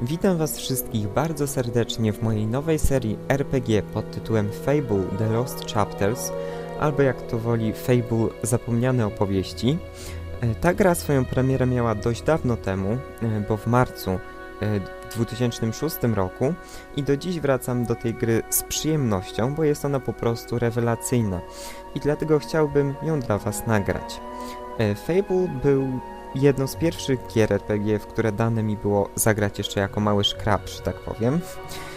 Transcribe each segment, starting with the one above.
Witam Was wszystkich bardzo serdecznie w mojej nowej serii RPG pod tytułem Fable The Lost Chapters, albo jak to woli Fable Zapomniane opowieści. E, Ta gra swoją premierę miała dość dawno temu, e, bo w marcu e, w 2006 roku i do dziś wracam do tej gry z przyjemnością, bo jest ona po prostu rewelacyjna i dlatego chciałbym ją dla Was nagrać. E, Fable był jedną z pierwszych gier RPG, w które dane mi było zagrać jeszcze jako mały szkrab, że tak powiem.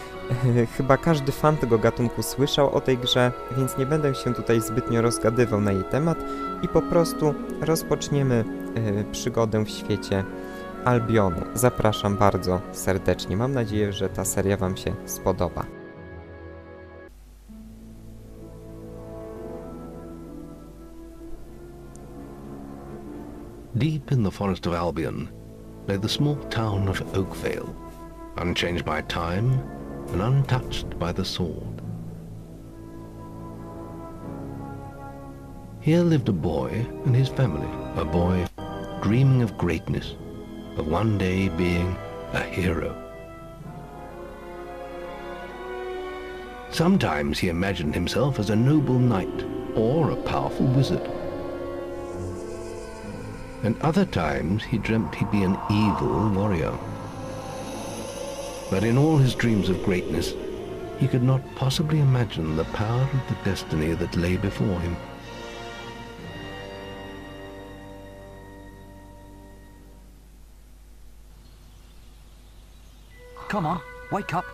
Chyba każdy fan tego gatunku słyszał o tej grze, więc nie będę się tutaj zbytnio rozgadywał na jej temat i po prostu rozpoczniemy e, przygodę w świecie Albionu. Zapraszam bardzo serdecznie. Mam nadzieję, że ta seria Wam się spodoba. Deep in the forest of Albion lay the small town of Oakvale, unchanged by time and untouched by the sword. Here lived a boy and his family, a boy dreaming of greatness, of one day being a hero. Sometimes he imagined himself as a noble knight or a powerful wizard and other times he dreamt he'd be an evil warrior. But in all his dreams of greatness, he could not possibly imagine the power of the destiny that lay before him. Come on, wake up.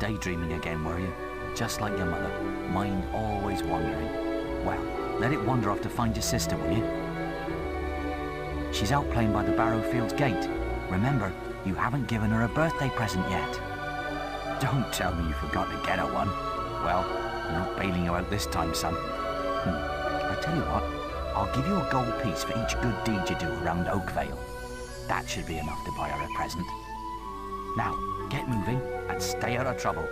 Daydreaming again, were you? Just like your mother. Mind always wandering. Well, let it wander off to find your sister, will you? She's out playing by the Barrowfields gate. Remember, you haven't given her a birthday present yet. Don't tell me you forgot to get her one. Well, I'm not bailing you out this time, son. Hmm. I tell you what, I'll give you a gold piece for each good deed you do around Oakvale. That should be enough to buy her a present. Now, get moving and stay out of trouble.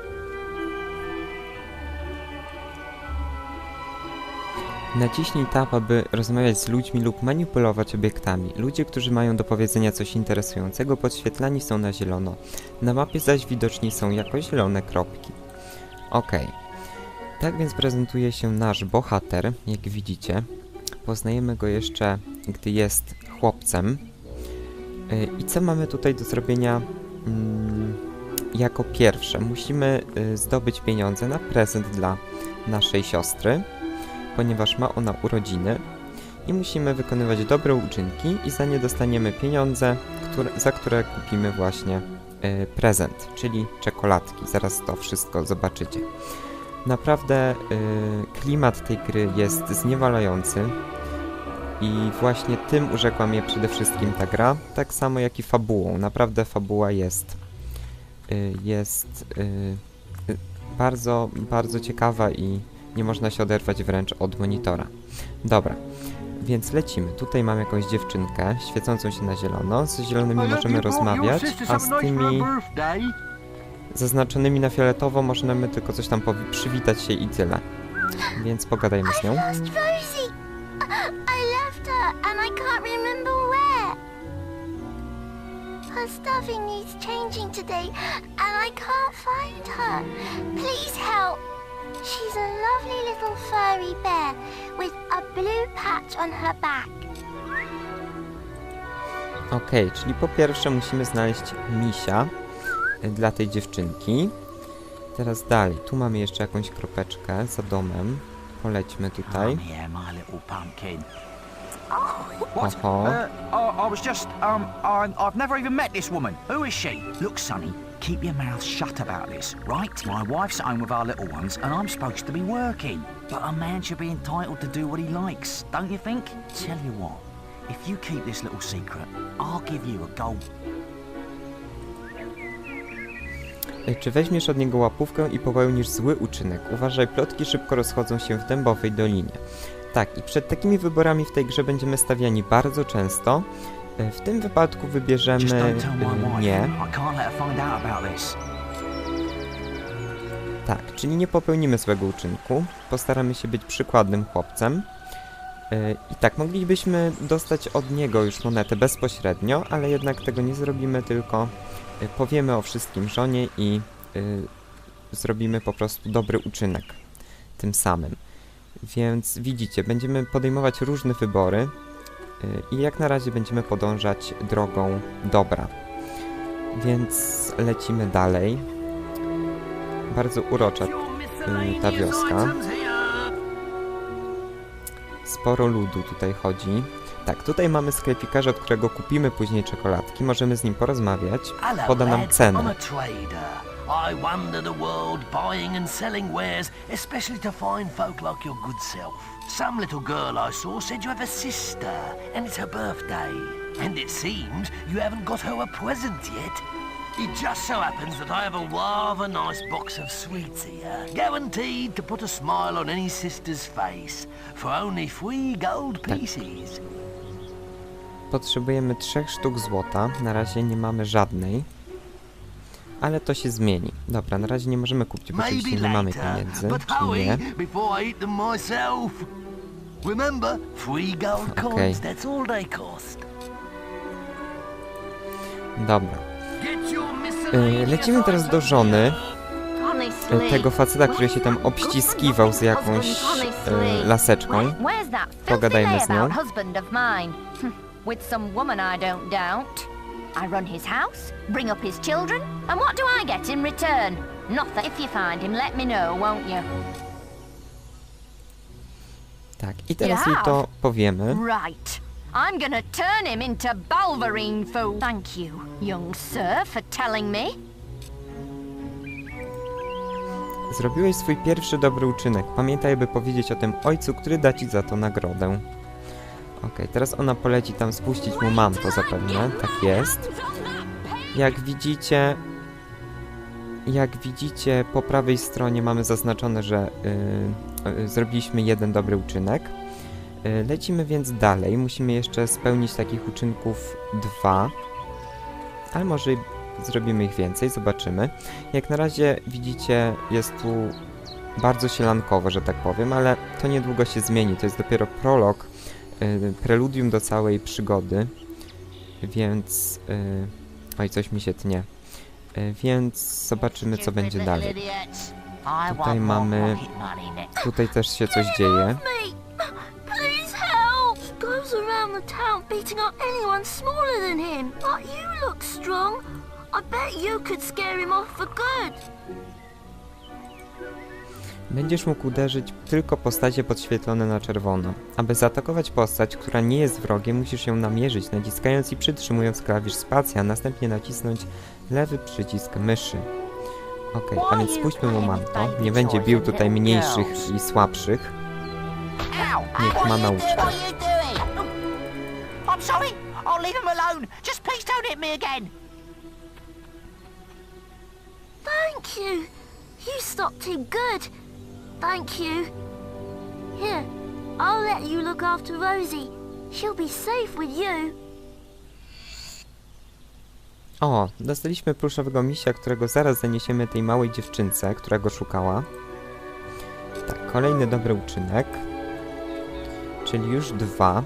Naciśnij tab, aby rozmawiać z ludźmi lub manipulować obiektami. Ludzie, którzy mają do powiedzenia coś interesującego, podświetlani są na zielono. Na mapie zaś widoczni są jako zielone kropki. Ok. Tak więc prezentuje się nasz bohater, jak widzicie. Poznajemy go jeszcze, gdy jest chłopcem. Yy, I co mamy tutaj do zrobienia mm, jako pierwsze? Musimy y, zdobyć pieniądze na prezent dla naszej siostry ponieważ ma ona urodziny i musimy wykonywać dobre uczynki i za nie dostaniemy pieniądze, które, za które kupimy właśnie y, prezent, czyli czekoladki. Zaraz to wszystko zobaczycie. Naprawdę y, klimat tej gry jest zniewalający i właśnie tym urzekła mnie przede wszystkim ta gra, tak samo jak i fabułą. Naprawdę fabuła jest y, jest bardzo, bardzo ciekawa i nie można się oderwać wręcz od monitora. Dobra, więc lecimy. Tutaj mam jakąś dziewczynkę świecącą się na zielono. Z zielonymi możemy rozmawiać, a z tymi zaznaczonymi na fioletowo możemy tylko coś tam przywitać się i tyle. Więc pogadajmy z nią. Her stuffing needs changing today and I can't find her. Please help. She's a lovely little furry bear with a blue patch on her back. Okej, czyli po pierwsze musimy znaleźć misia y, dla tej dziewczynki. Teraz dalej, tu mamy jeszcze jakąś kropeczkę za domem. Polećmy tutaj. Oho. Uh, I, was just, um, I've never even met this woman. Who is she? Look, Sonny, keep your mouth shut about this, right? My wife's home with our little ones, and I'm supposed to be working. But a man should be entitled to do what he likes, don't you think? Tell you what, if you keep this little secret, I'll give you a gold Czy weźmiesz od niego łapówkę i popełnisz zły uczynek? Uważaj, plotki szybko rozchodzą się w dębowej dolinie. Tak, i przed takimi wyborami w tej grze będziemy stawiani bardzo często. Y, W tym wypadku wybierzemy nie. Tak, czyli nie popełnimy złego uczynku. Postaramy się być przykładnym chłopcem. E, I tak, moglibyśmy dostać od niego już monetę bezpośrednio, ale jednak tego nie zrobimy, tylko e, powiemy o wszystkim żonie i e, zrobimy po prostu dobry uczynek tym samym. Więc widzicie, będziemy podejmować różne wybory e, i jak na razie będziemy podążać drogą dobra. Więc lecimy dalej. Bardzo urocza y, ta wioska. Sporo ludu tutaj chodzi. Tak, tutaj mamy sklepikarza, od którego kupimy później czekoladki. Możemy z nim porozmawiać. Poda nam cenę. I wander the world buying and selling wares, especially to fine folk like your good self. Some little girl I saw said you have a sister, and it's her birthday. And it seems you haven't got her a present yet. It just so happens that I have a rather nice box of sweets here, guaranteed to put a smile on any sister's face, for only three gold pieces. Potrzebujemy trzech sztuk złota. Na razie nie mamy żadnej. Ale to się zmieni. Dobra, na razie nie możemy kupić, bo oczywiście nie mamy pieniędzy, czy nie. Remember, three gold Okay. coins, that's all they cost. Dobra. Y, Lecimy teraz do żony y, tego faceta, który się tam obściskiwał z jakąś y, laseczką. Pogadajmy z nią. I run his house, bring up his children, and what do I get in return? Nothing. If you find him, let me know, won't you? Tak, i teraz jej to powiemy. Right. I'm gonna turn him into Balverine food. Thank you, young sir, for telling me. Zrobiłeś swój pierwszy dobry uczynek. Pamiętaj, by powiedzieć o tym ojcu, który da ci za to nagrodę. Okej, teraz ona poleci tam spuścić mu manto zapewne. Tak jest. Jak widzicie... Jak widzicie, po prawej stronie mamy zaznaczone, że y, y, zrobiliśmy jeden dobry uczynek. Y, lecimy więc dalej. Musimy jeszcze spełnić takich uczynków dwa. Ale może zrobimy ich więcej, zobaczymy. Jak na razie widzicie, jest tu bardzo sielankowo, że tak powiem, ale to niedługo się zmieni. To jest dopiero prolog, preludium do całej przygody, więc... Y, oj, coś mi się tnie. Y, więc zobaczymy, co będzie dalej. Tutaj mamy... Tutaj też się coś dzieje. Będziesz mógł uderzyć tylko postacie podświetlone na czerwono. Aby zaatakować postać, która nie jest wrogiem, musisz ją namierzyć, naciskając i przytrzymując klawisz spacja, a następnie nacisnąć lewy przycisk myszy. Okej, a więc spuśćmy mu manto. Nie będzie bił tutaj mniejszych i słabszych. Niech ma nauczkę. Thank you. You stopped him good. Thank you. Here, I'll let you look after Rosie. She'll be safe with you. O, dostaliśmy pluszowego misia, którego zaraz zaniesiemy tej małej dziewczynce, która go szukała. Tak, kolejny dobry uczynek. Czyli już dwa.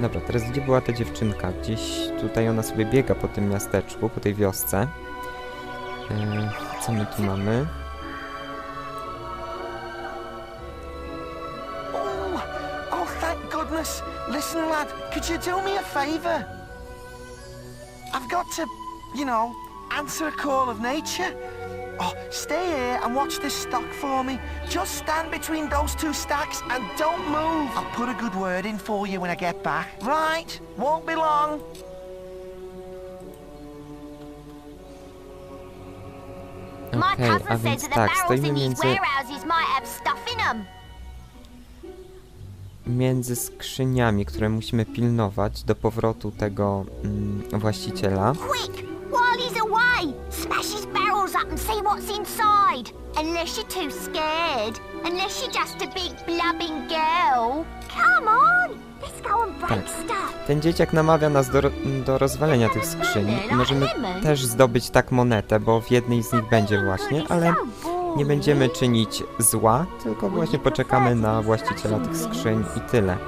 Dobra, teraz gdzie była ta dziewczynka? Gdzieś tutaj ona sobie biega po tym miasteczku, po tej wiosce. Yy, co my tu mamy? Thank goodness. Listen, lad, could you do me a favour? I've got to, you know, answer a call of nature. Oh, stay here and watch this stock for me. Just stand between those two stacks and don't move. I'll put a good word in for you when I get back. Right, won't be long. My Okej, cousin a says that the barrels in these między, warehouses might have stuff in them. Między skrzyniami, które musimy pilnować do powrotu tego mm, właściciela. Quick, while he's away, smash his barrels up and see what's inside. Unless you're too scared. Unless you're just a big blubbing girl. Come on, let's go and break Tak. stuff. Ten dzieciak namawia nas do, do rozwalenia tych skrzyni możemy też zdobyć tak monetę, bo w jednej z nich będzie właśnie, ale Nie będziemy czynić zła, tylko właśnie poczekamy na właściciela tych skrzyń i tyle.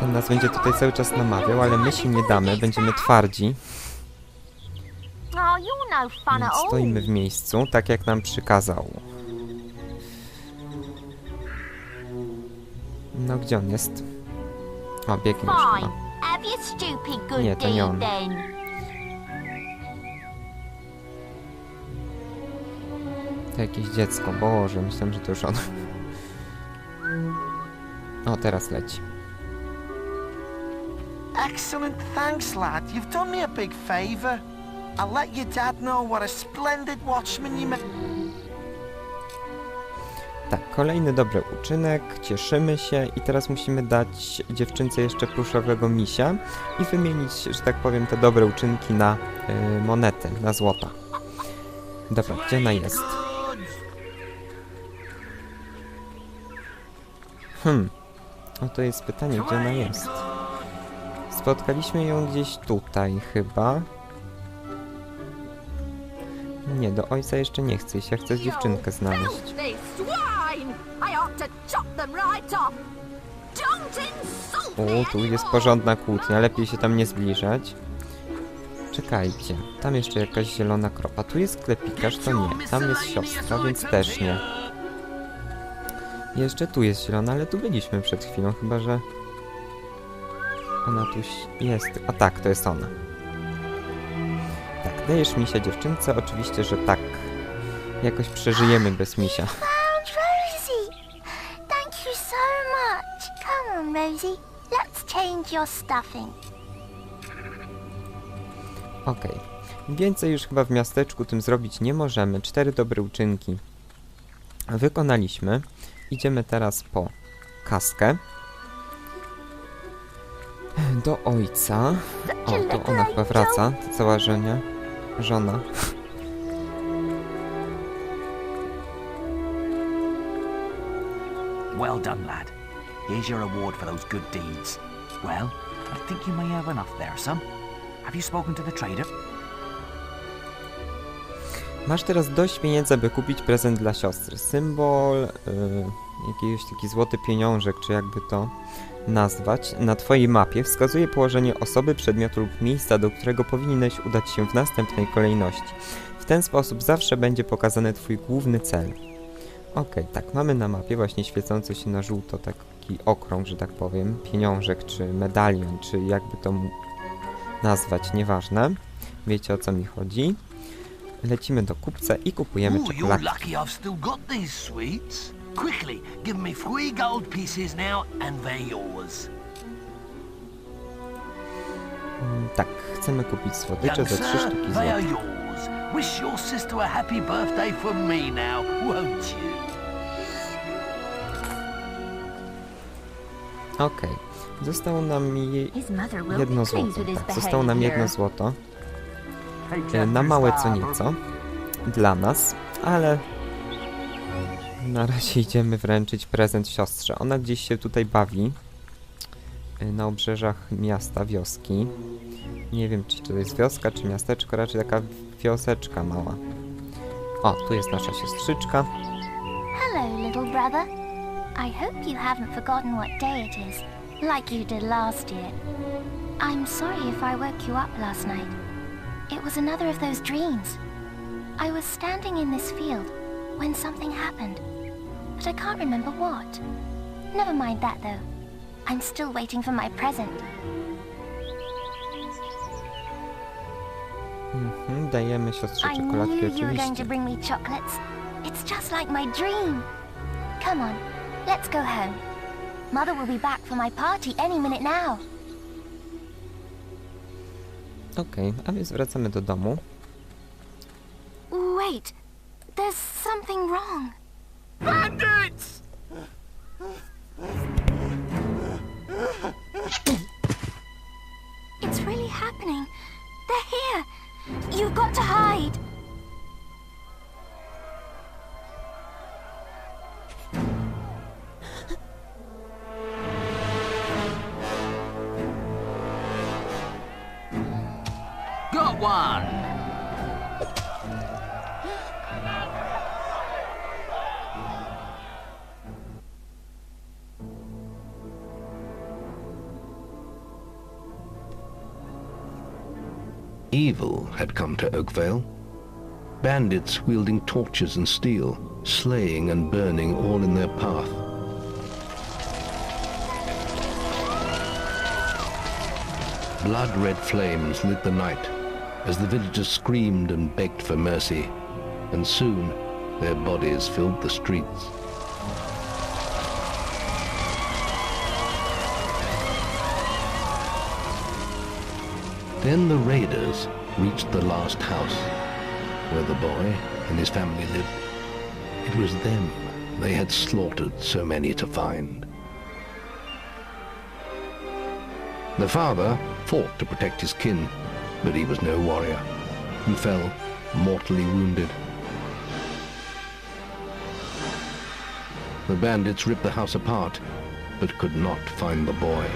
Ten nas będzie tutaj cały czas namawiał, ale my się nie damy, będziemy twardzi, no więc stoimy w miejscu, tak jak nam przykazał. No gdzie on jest? O, biegnie już chyba. Good Nie, to nie on. To jakieś dziecko, Boże, myślałem, że to już on. O, teraz leci. Excellent, thanks, lad. You've done me a big favour. I'll let your dad know what a splendid watchman you. Tak, kolejny dobry uczynek, cieszymy się i teraz musimy dać dziewczynce jeszcze pluszowego misia i wymienić, że tak powiem, te dobre uczynki na y, monety, na złota. Dobra, gdzie ona jest? Hmm, no to jest pytanie, gdzie ona jest? Spotkaliśmy ją gdzieś tutaj chyba. Nie, do ojca jeszcze nie chcę iść, ja chcę dziewczynkę znaleźć. O, tu jest porządna kłótnia, lepiej się tam nie zbliżać. Czekajcie, tam jeszcze jakaś zielona kropa. Tu jest sklepikarz, to nie. Tam jest siostra, więc też nie. Jeszcze tu jest zielona, ale tu byliśmy przed chwilą, chyba że... Ona tu jest. A tak, to jest ona. Tak, dajesz misia dziewczynce? Oczywiście, że tak. Jakoś przeżyjemy bez misia. Rosie. Let's change your stuffing. Okej. Więcej już chyba w miasteczku tym zrobić nie możemy. Cztery dobre uczynki wykonaliśmy. Idziemy teraz po kaskę. Do ojca. O, to ona chyba wraca. To cała żenia. Żona. Well done, lad. Here's your reward for those good deeds. Well, I think you may have enough there, son. Have you spoken to the trader? Masz teraz dość pieniędzy, by kupić prezent dla siostry. Symbol, yy, jakiś taki złoty pieniążek, czy jakby to nazwać, na twojej mapie wskazuje położenie osoby, przedmiotu lub miejsca, do którego powinieneś udać się w następnej kolejności. W ten sposób zawsze będzie pokazany twój główny cel. Okej, tak, mamy na mapie właśnie świecący się na żółto taki okrąg, że tak powiem, pieniążek, czy medalion, czy jakby to nazwać, nieważne. Wiecie o co mi chodzi. Lecimy do kupca i kupujemy czekoladki. Quickly, give me three gold pieces now, and they're yours. Mm, Tak, chcemy kupić słodycze za trzy sztuki złota. Wish your sister a happy birthday from me now, won't you? Okej, zostało nam jedno złoto. Tak, zostało nam jedno złoto. E, Na małe co nieco. Dla nas, ale na razie idziemy wręczyć prezent siostrze. Ona gdzieś się tutaj bawi. e, Na obrzeżach miasta, wioski. Nie wiem, czy to jest wioska, czy miasteczko, raczej taka wioseczka mała. O, tu jest nasza siostrzyczka. Hello, little brother. I hope you haven't forgotten what day it is, like you did last year. I'm sorry if I woke you up last night. It was another of those dreams. I was standing in this field when something happened, but I can't remember what. Never mind that, though. I'm still waiting for my present. Mhm, dajemy siostrze I czekoladki knew you were going to bring me chocolates. It's just like my dream. Come on, let's go home. Mother will be back for my party any minute now. Okej, a więc wracamy do domu. Wait, there's something wrong. Bandits! It's really happening. They're here. You've got to hide. Evil had come to Oakvale. Bandits wielding torches and steel, slaying and burning all in their path. Blood-red flames lit the night as the villagers screamed and begged for mercy, and soon their bodies filled the streets. Then the raiders reached the last house where the boy and his family lived. It was them they had slaughtered so many to find. The father fought to protect his kin, but he was no warrior and fell mortally wounded. The bandits ripped the house apart, but could not find the boy.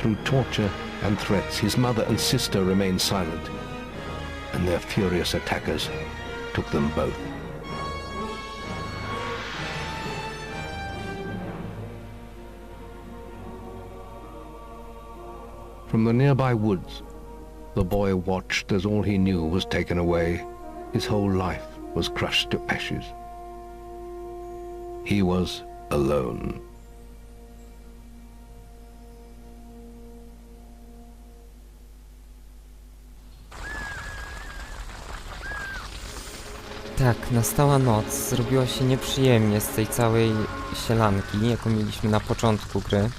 Through torture and threats, his mother and sister remained silent, and their furious attackers took them both. From the nearby woods, the boy watched as all he knew was taken away. His whole life was crushed to ashes. He was alone. Tak, nastała noc, zrobiło się nieprzyjemnie z tej całej sielanki, jaką mieliśmy na początku gry.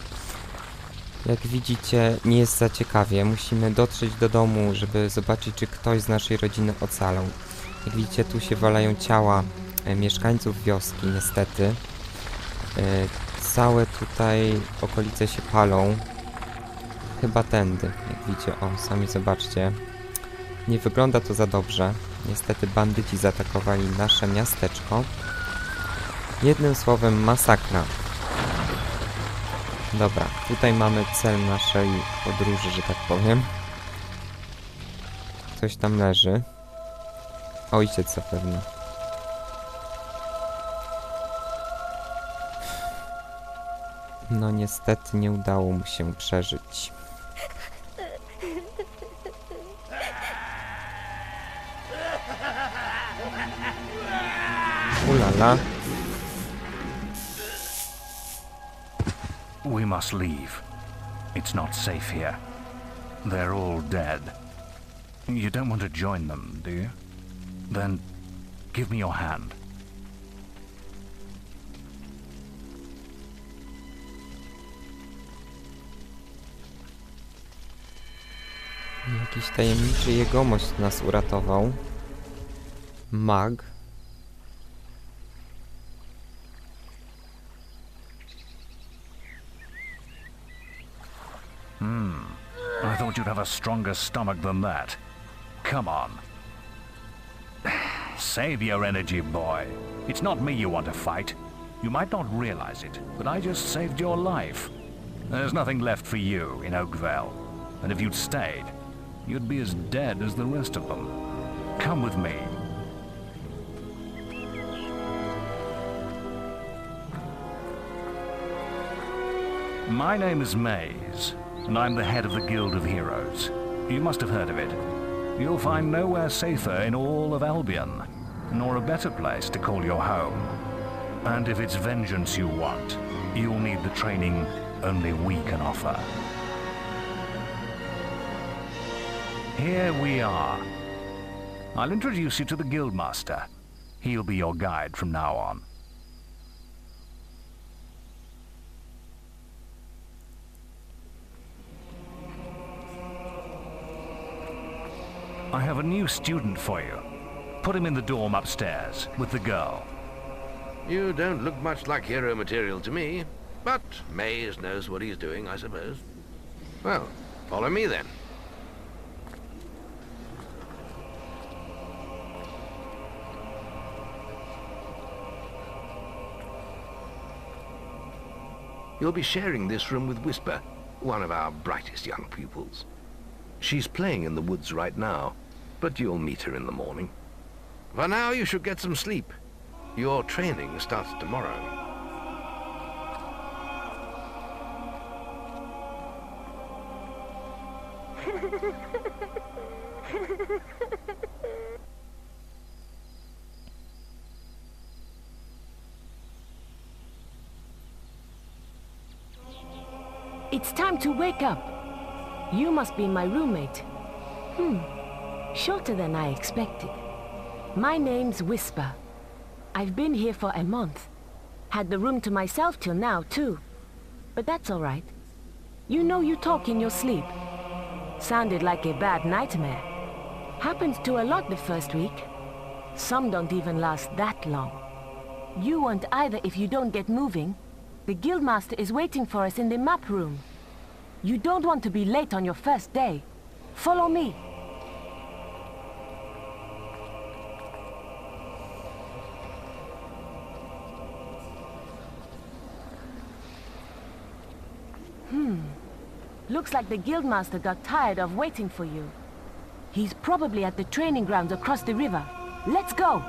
Jak widzicie, nie jest za ciekawie. Musimy dotrzeć do domu, żeby zobaczyć, czy ktoś z naszej rodziny ocalał. Jak widzicie, tu się walają ciała e, mieszkańców wioski, niestety. E, całe tutaj okolice się palą. Chyba tędy, jak widzicie. O, sami zobaczcie. Nie wygląda to za dobrze. Niestety bandyci zaatakowali nasze miasteczko. Jednym słowem masakra. Dobra, tutaj mamy cel naszej podróży, że tak powiem. Coś tam leży. Ojciec zapewne. No niestety nie udało mu się przeżyć. Ulala. We must leave. It's not safe here. They're all dead. You don't want to join them, do you? Then give me your hand. Jakiś tajemniczy jegomość nas uratował. Mag. I thought you'd have a stronger stomach than that. Come on. Save your energy, boy. It's not me you want to fight. You might not realize it, but I just saved your life. There's nothing left for you in Oakvale. And if you'd stayed, you'd be as dead as the rest of them. Come with me. My name is Mays, and I'm the head of the Guild of Heroes. You must have heard of it. You'll find nowhere safer in all of Albion, nor a better place to call your home. And if it's vengeance you want, you'll need the training only we can offer. Here we are. I'll introduce you to the Guildmaster. He'll be your guide from now on. I have a new student for you. Put him in the dorm upstairs with the girl. You don't look much like hero material to me, but Mays knows what he's doing, I suppose. Well, follow me then. You'll be sharing this room with Whisper, one of our brightest young pupils. She's playing in the woods right now, but you'll meet her in the morning. For now, you should get some sleep. Your training starts tomorrow. It's time to wake up. You must be my roommate. Hmm. Shorter than I expected. My name's Whisper. I've been here for a month. Had the room to myself till now, too. But that's all right. You know you talk in your sleep. Sounded like a bad nightmare. Happens to a lot the first week. Some don't even last that long. You won't either if you don't get moving. The Guildmaster is waiting for us in the map room. You don't want to be late on your first day. Follow me. Looks like the Guildmaster got tired of waiting for you. He's probably at the training grounds across the river. Let's go!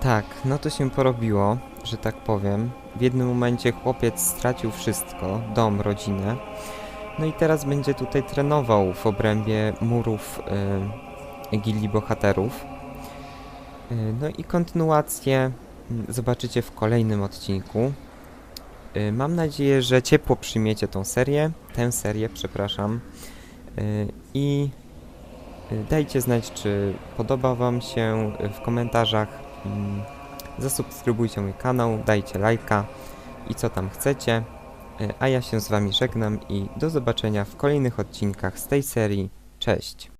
Tak, no to się porobiło, że tak powiem. W jednym momencie chłopiec stracił wszystko, dom, rodzinę. No i teraz będzie tutaj trenował w obrębie murów y, gildii bohaterów. Y, no i kontynuację mm, zobaczycie w kolejnym odcinku. Y, mam nadzieję, że ciepło przyjmiecie tą serię, tę serię, przepraszam. Y, I y, dajcie znać, czy podoba Wam się w komentarzach. Mm, Zasubskrybujcie mój kanał, dajcie lajka i co tam chcecie. A ja się z Wami żegnam i do zobaczenia w kolejnych odcinkach z tej serii. Cześć!